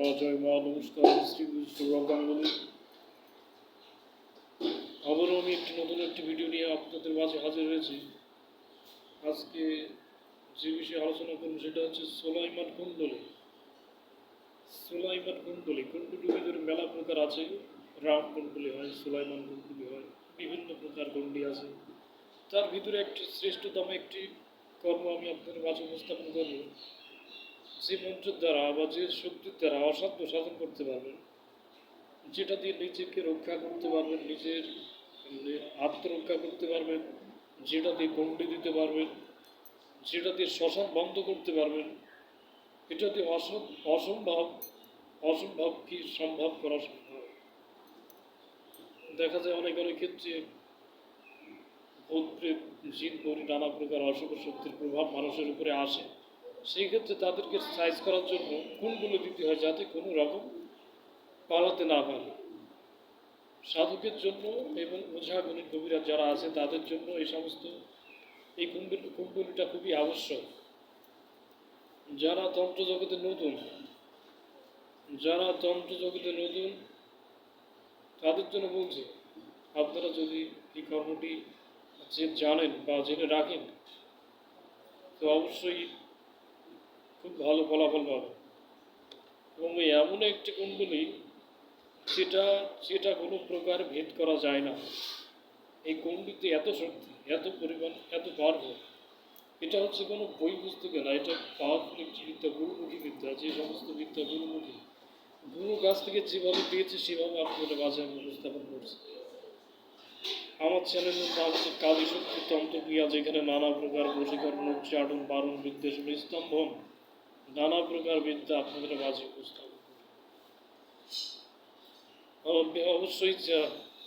মা জয় মা গাঙ্গুলি আবারও আমি একটি নতুন একটি ভিডিও নিয়ে আপনাদের মাঝে হাজির হয়েছি। আজকে যে বিষয়ে আলোচনা করব সেটা হচ্ছে সোলাইমান কুণ্ডলী। সোলাইমান কুণ্ডলী ভিতরে মেলা প্রকার আছে। রাম কুণ্ডলী হয়, সোলাইমান কুণ্ডলী হয়, বিভিন্ন প্রকার কুণ্ডলী আছে। তার ভিতরে একটি শ্রেষ্ঠতম একটি কর্ম আমি আপনাদের মাঝে উপস্থাপন করব। যে মন্ত্রের দ্বারা বা যে শক্তির দ্বারা অসাধ্য সাধন করতে পারবেন, যেটা দিয়ে নিজেকে রক্ষা করতে পারবেন, নিজের আত্মরক্ষা করতে পারবেন, যেটা দিয়ে গণ্ডি দিতে পারবেন, যেটা দিয়ে শ্মশান বন্ধ করতে পারবেন, এটা দিয়ে অসম, অসম্ভব অসম্ভব কি সম্ভব করা সম্ভব? দেখা যায় অনেক অনেক ক্ষেত্রে ভূত, প্রেত, জিন নানা প্রকার অশুভ শক্তির প্রভাব মানুষের উপরে আসে। সেই ক্ষেত্রে তাদেরকে সাইজ করার জন্য কোনগুলো দিতে হয় যাতে কোনো রকম পালাতে না পারে। সাধকের জন্য এবং ওঝা গণিত কবিরা যারা আছে, তাদের জন্য এই সমস্ত এই কুণ্ডলী, কুণ্ডলীটা খুবই আবশ্যক। যারা তন্ত্র জগতে নতুন, যারা তন্ত্র জগতে নতুন, তাদের জন্য বলছি, আপনারা যদি এই কর্মটি যে জানেন বা জেনে রাখেন, তো অবশ্যই খুব ভালো ফলাফল পাবে। এবং এমন একটি কুণ্ডলী যেটা যেটা কোনো প্রকার ভেদ করা যায় না। এই কুণ্ডলিতে এত শক্তি, এত পরিমাণ, এত পাওয়ারফুল এটা হচ্ছে কোনো বই পুস্তকে না, এটা পাওয়ারফুল একটি বিদ্যা, গুরুমুখী বিদ্যা, যে সমস্ত বিদ্যা গুরুমুখী। গুরু কাছ থেকে যেভাবে পেয়েছে, সেভাবে আপনাদের মাঝে আমি উপস্থাপন করছি। আমার চ্যানেলের নাম হচ্ছে কালী শক্তি তন্ত্রক্রিয়া যেখানে নানা প্রকার বশীকরণ, উচ্চারণ, বারণ বিদ্বেষ স্তম্ভন নানা প্রকার বিদ্যা আপনাদের মাঝে উপস্থাপন। অবশ্যই যা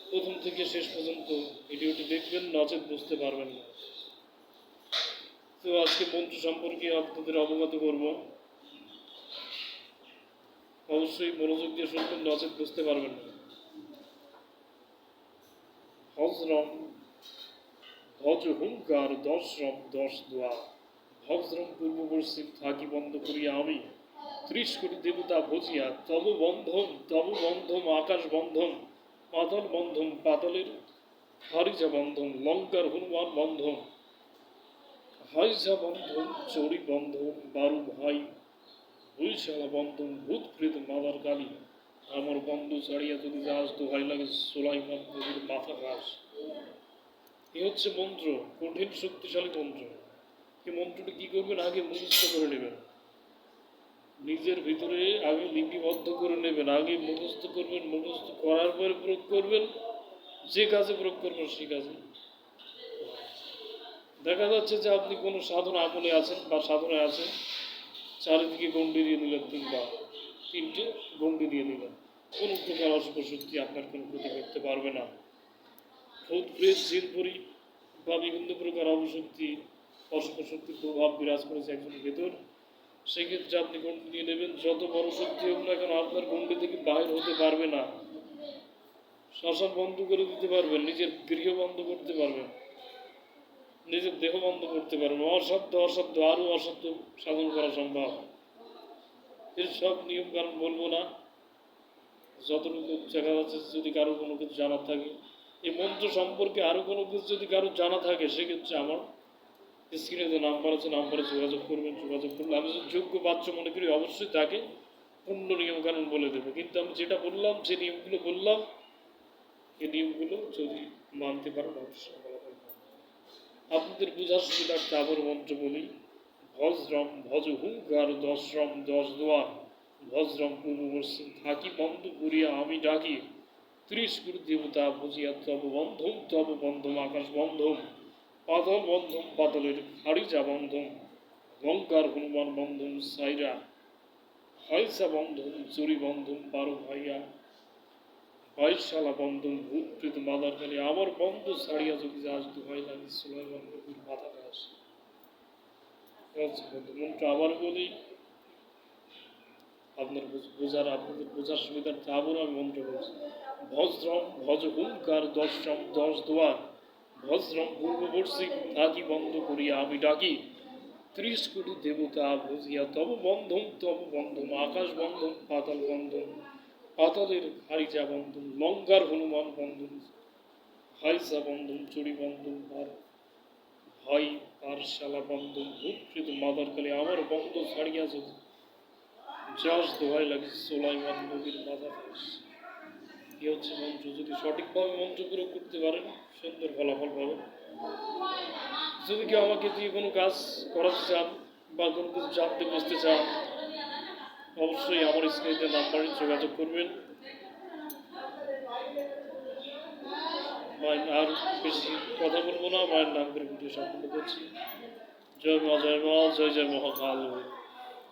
প্রথম থেকে শেষ পর্যন্ত ভিডিওটি দেখবেন, নচেত বুঝতে পারবেন না। তো আজকে মন্ত্র সম্পর্কে আপনাদের অবগত করব। অবশ্যই মনোযোগ দিয়ে শুনবেন, নচেত বুঝতে পারবেন না। হজরম ভজ হুঙ্কার, দশরম, দশ দোয়া ভজরম পূর্ব পশ্চিম থাকি বন্ধ করিয়া আমি। ত্রিশ কোটি দেবতা ভজিয়া, তব বন্ধন তব বন্ধন আকাশ বন্ধন পাতল বন্ধন পাতলের হারিজা বন্ধন লঙ্কার হনুমান বন্ধন হাইজা বন্ধন চৌরি বন্ধন বারু ভাই হুইশালা বন্ধন ভূত প্রেত মাদার কালী। আমার বন্ধু ছাড়িয়া যদি যাস দোহাই লাগে সোলাইমান নদীর মাথা ঘাস এ হচ্ছে মন্ত্র, কঠিন শক্তিশালী মন্ত্র। এই মন্ত্রটি কী করবেন? আগে মুখস্থ করে নেবেন। নিজের ভিতরে আগে লিপিবদ্ধ করে নেবেন। আগে মুখস্থ করবেন, মুখস্থ করার পরে প্রয়োগ করবেন। যে কাজে প্রয়োগ করবেন, সেই কাজে। দেখা যাচ্ছে যে আপনি কোনো সাধনা আমলে আছেন বা সাধনায় আছেন। চারিদিকে গন্ডি দিয়ে দিলেন তিনবার তিনটে গন্ডি দিয়ে নিলেন। কোনো প্রকার অশুভ শক্তি আপনার কোনো ক্ষতি করতে পারবে না। ভূত, প্রেত জিনপুরি বা বিভিন্ন প্রকার অবশক্তি অশুভ শক্তির প্রভাব বিরাজ করেছে একজনের ভেতর। সেক্ষেত্রে আপনি গন্ডি নিয়ে নেবেন? যত বড় শক্তি হোক না কেন, আপনার গন্ডি থেকে বাইর হতে পারবে না। শ্মশান বন্ধ করে দিতে পারবেন, নিজের গৃহ বন্ধ করতে পারবেন, নিজের দেহ বন্ধ করতে পারবেন। অসাধ্য অসাধ্য, আরও অসাধ্য সাধন করা সম্ভব। এর সব নিয়ম কারণ বলব না। যতটুকু দেখা যাচ্ছে, যদি কারও কোনো কিছু জানা থাকে, এই মন্ত্র সম্পর্কে আরও কোনো কিছু যদি কারও জানা থাকে, সেক্ষেত্রে আমার স্ক্রিনে যে নাম্বার আছে, নাম্বারে যোগাযোগ করবেন, যোগাযোগ করলে আমি যদি যোগ্য বাচ্চা মনে করি, অবশ্যই তাকে পূর্ণ নিয়মকানুন বলে দেবে। কিন্তু আমি যেটা বললাম, যে নিয়মগুলো বললাম, এই নিয়মগুলো যদি মানতে পারেন অবশ্যই আপনাদের বোঝার সুবিধার্থে আবার মন্ত্র বলি ভজরম ভজ হুঙ্কার দশরম দশ দোয়া ভজরম পূর্ব পশ্চিম থাকি বন্ধ করিয়া আমি ডাকি। ত্রিশ কোটি দেবতা বুঝিয়া তব বন্ধম তব বন্ধম, আকাশ বন্ধম। পাতল বন্ধম, পাতলের হাড়িজা বন্ধম, লঙ্কার হনুমান বন্ধম সাইরা হয়সা বন্ধন চুরি বন্ধন বারো ভাইয়া, বাইশালা বন্ধন ভূত প্রেত মাদার কালী আমার বন্ধ ছাড়িয়া যদি যাস দুহাই লাগে, সুলাইমান নবীর মাথা ঘাস মনটা আবার বলি। আপনার বুঝ- বোঝার আপনাদের বোঝার সুবিধার্থে আবার আমি মন্ত্র বলছি। ভজরম ভজ হুঙ্কার দশরম দশ দোয়ার। ভজরম পূর্ববর্ষী থাকি বন্ধ করিয়া আমি ডাকি, ত্রিশ কোটি দেবতা বুঝিয়া তব বন্ধন তব বন্ধন আকাশ বন্ধন পাতাল বন্ধন পাতালের হারিজা বন্ধন লঙ্কার হনুমান বন্ধন হাইসা বন্ধন চুরি বন্ধন আর ভাই পারশালা বন্ধন ভূতকৃত মাদার কালে আমার বন্ধ ছাড়িয়াছে। যাস দোহাই লাগে সোলাইমান নবীর ফাঁস এ হচ্ছে মন্ত্র যদি সঠিকভাবে মন্ত্র প্রয়োগ করতে পারেন, সুন্দর ফলাফল পাবেন। যদি কেউ আমাকে দিয়ে কোনো কাজ করাতে চান বা কোনো কিছু জানতে বুঝতে চান, অবশ্যই আমার স্ক্রিনে নাম্বারে যোগাযোগ করবেন। আর বেশি কথা বলব না, মায়ের নাম করে ভিডিও সম্পূর্ণ করছি। জয় মা জয় মা, জয় জয় মহাকাল।